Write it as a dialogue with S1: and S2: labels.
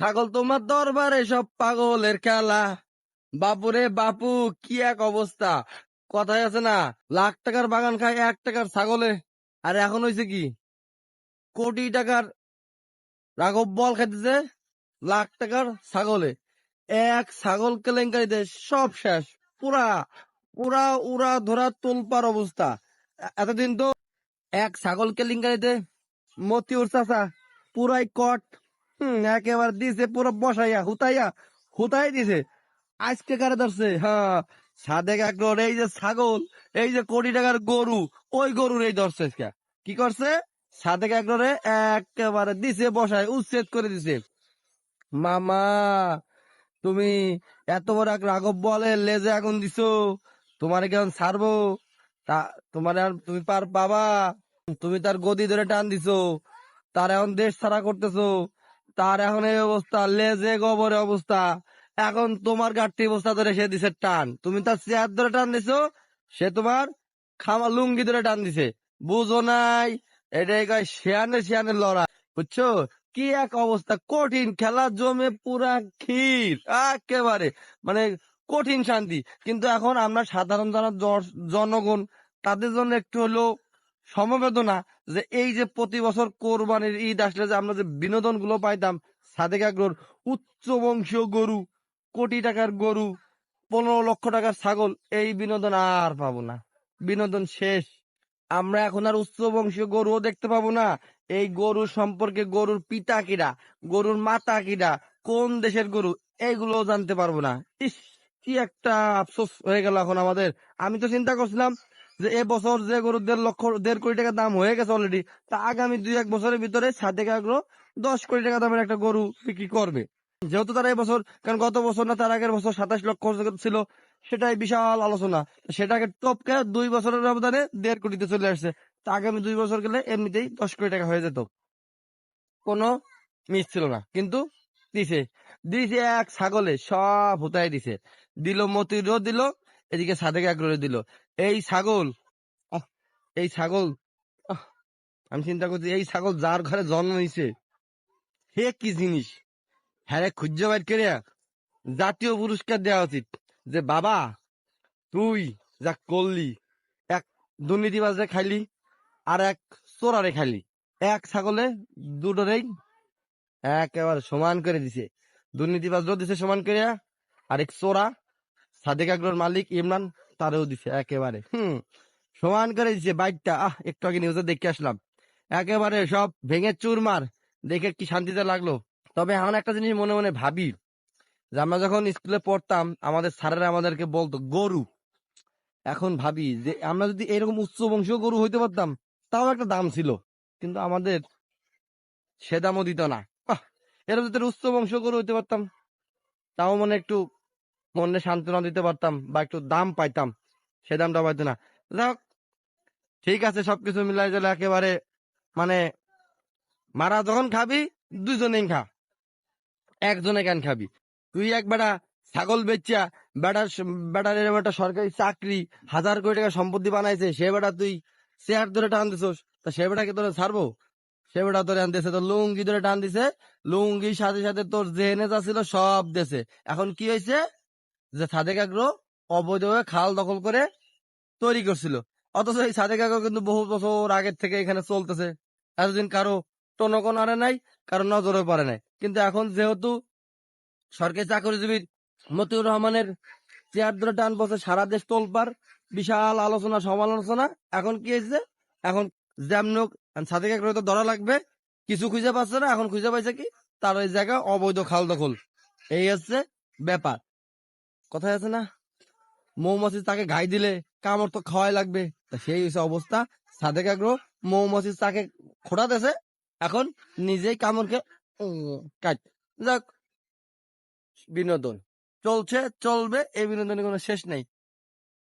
S1: ছাগল তোমার দরবারে সব পাগলের খেলা। বাপুরে বাপু, কি এক অবস্থা। কথায় আছে না, লাখ টাকার বাগান খায় এক টাকার ছাগলে। আর এখন হয়েছে কি? কোটি টাকার রাঘব বল খাইতেছে লাখ টাকার ছাগলে। এক ছাগল কেলেঙ্কারিতে সব শেষ। পুরা পুরা উড়া ধরা তোলপার অবস্থা। এতদিন তো এক ছাগল কেলেঙ্কারিতে মতিউর চাচা পুরাই কট। একেবারে দিছে, পুরো বসাইয়া, হুতাইয়া, হুতাই দিছে। আজকে কারে ধরছে? হ্যাঁ সাদেক একর এই যে ছাগল, এই যে কোটি টাকার গরু, ওই গরুর এই ধরছে কি করছে? সাদেক একরে একেবারে দিছে, বসায়, উচ্ছেদ করে দিছে। মামা, তুমি এত বড় এক রাঘব বলে লেজে আগুন দিছো, তোমার কেমন ছাড়বো? তা, তোমার তুমি পার বাবা তুমি তার গদি ধরে টান দিছো, তার এখন দেশ ছাড়া করতেছো। তার এখন এই অবস্থা, লেজে গবরে অবস্থা। এখন তোমার গাঠটি অবস্থা ধরে সে দিছে টান। তুমি তার চেয়ার ধরে টান দিছো, সে তোমার খামা লুঙ্গি ধরে টান দিছে। বুঝো নাই, এটাই কয় শিয়ানে শিয়ানে লড়া বুঝছ? কি এক অবস্থা, কঠিন খেলা জমে পুরা ক্ষীর, একেবারে। মানে কঠিন শান্তি। কিন্তু এখন আমরা সাধারণ জনগণ, তাদের জন্য একটু হলো সমবেদনা যে এই যে প্রতি বছর কোরবানির ঈদ আসলে যে আমরা যে বিনোদনগুলো পাইতাম, সাদেক আগ্রোর উচ্চ বংশীয় গরু, কোটি টাকার গরু, পনেরো লক্ষ টাকার ছাগল, এই বিনোদন আর পাবো না। বিনোদন শেষ। আমরা এখন আর উচ্চ বংশীয় গরুও দেখতে পাবো না। এই গরু সম্পর্কে গরুর পিতা কিরা, গরুর মাতা কিরা, কোন দেশের গরু এইগুলো জানতে পারব না। ইস, কি একটা আফসোস হয়ে গেল এখন আমাদের। আমি তো চিন্তা করছিলাম যে এ বছর যে গরুর দেড় লক্ষ, দেড় কোটি টাকা দাম হয়ে গেছে অলরেডি তা আগামী দুই এক বছরের ভিতরে সাদেক আগ্রহ দশ কোটি টাকা দামের একটা গরু বিক্রি করবে। যেহেতু তারা এবছর কারণ গত বছর না, তার আগের বছর সাতাশ লক্ষ ছিল, সেটাই বিশাল আলোচনা। সেটাকে টপকে দুই বছরের ব্যবধানে দেড় কোটিতে চলে আসছে। তা আগামী দুই বছর গেলে এমনিতেই দশ কোটি টাকা হয়ে যেত। কোনো মিস ছিল না, কিন্তু দিছে। দিছে এক ছাগলে, সব হুতাই দিছে। দিল, মতিরও দিল, এদিকে সাদেক আগ্রহ দিল। এই ছাগল। এই ছাগল। আমি চিন্তা করছি, এই ছাগল যার ঘরে জন্ম হয়েছে হে কি জিনিস? হ্যাঁ খুঁজে বাইর করে। জাতীয় পুরস্কার দেওয়া উচিত যে, বাবা, তুই যা করলি, এক দুর্নীতিবাজরে খাইলি আর এক চোরারে খাইলি। এক ছাগলে দুটোরেই একেবারে সমান করে দিছে। দুর্নীতিবাজও দিছে সমান করে, আর এক চোরা, সাদেক আগ্রোর মালিক ইমরান তারও দিছে একেবারে। হুম। সমান করে দিছে বাইকটা। আহ একটু আগে নিউজে দেখে আসলাম। একেবারে সব ভেঙে চুরমার। দেখে কি শান্তিতে লাগল। তবে এখন একটা জিনিস মনে মনে ভাবি যে আমরা যখন স্কুলে পড়তাম আমাদের স্যারেরা আমাদেরকে বলতো গরু। এখন ভাবি যে আমরা যদি এরকম উচ্চ বংশীয় গরু হইতে পারতাম তাও একটা দাম ছিল। কিন্তু আমাদের সে দামও দিত না। এরকম যদি উচ্চ বংশীয় গরু হইতে পারতাম তাও মনে একটু মনে সান্ত্বনা দিতে পারতাম বা একটু দাম পাইতাম সে দামটা পাইতো না। যাক ঠিক আছে, সবকিছু মিলাই গেলে একেবারে মানে মারা যখন খাবি, দুজনেই খা। একজনে কেন খাবি? তুই এক বেটা ছাগল বেচা, বেটার বেটার এরকম একটা সরকারি চাকরি, হাজার কোটি টাকা সম্পত্তি বানাইছে, সে বেটা তুই চেয়ার ধরে টান দিছস, তা সে বেটাকে তোরা ছাড়বো? সে বেটা তোর টান দিছে তোর লুঙ্গি ধরে টান দিছে, লুঙ্গির সাথে সাথে তোর জেনে যা ছিল সব দেশে এখন কি হয়েছে যে সাদেক আগ্রহ অবৈধভাবে খাল দখল করে তৈরি করছিল। অথচ এই সাদেক আগ্রহ কিন্তু বহু বছর আগের থেকে এখানে চলতেছে। এতদিন কারও টনকন আরে নাই, কারও নজরে পড়ে নাই। কিন্তু এখন যেহেতু সরকারি চাকরিজীবী মতিউর রহমানের চেয়ার ধরে টান বসে সারা দেশ তোলপার বিশাল আলোচনা, সমালোচনা, এখন কি হয়েছে? এখন যেমন হোক সাদেক আগ্রহ তো ধরা লাগবে, কিছু খুঁজে পাচ্ছে না, এখন খুঁজে পাইছে কি? তার ওই জায়গা অবৈধ খাল দখল। এই হচ্ছে ব্যাপার। কথায় আছে না? মৌমাছি তাকে ঘাই দিলে কামড় তো খাওয়াই লাগবে। তা সেই হয়েছে অবস্থা। সাদেক আগ্রহ, মৌমাছি তাকে খোটাতেছে এখন নিজেই কামড়কে কাট। যাক, বিনোদন। চলছে, চলবে, এই বিনোদনের কোনো শেষ নেই।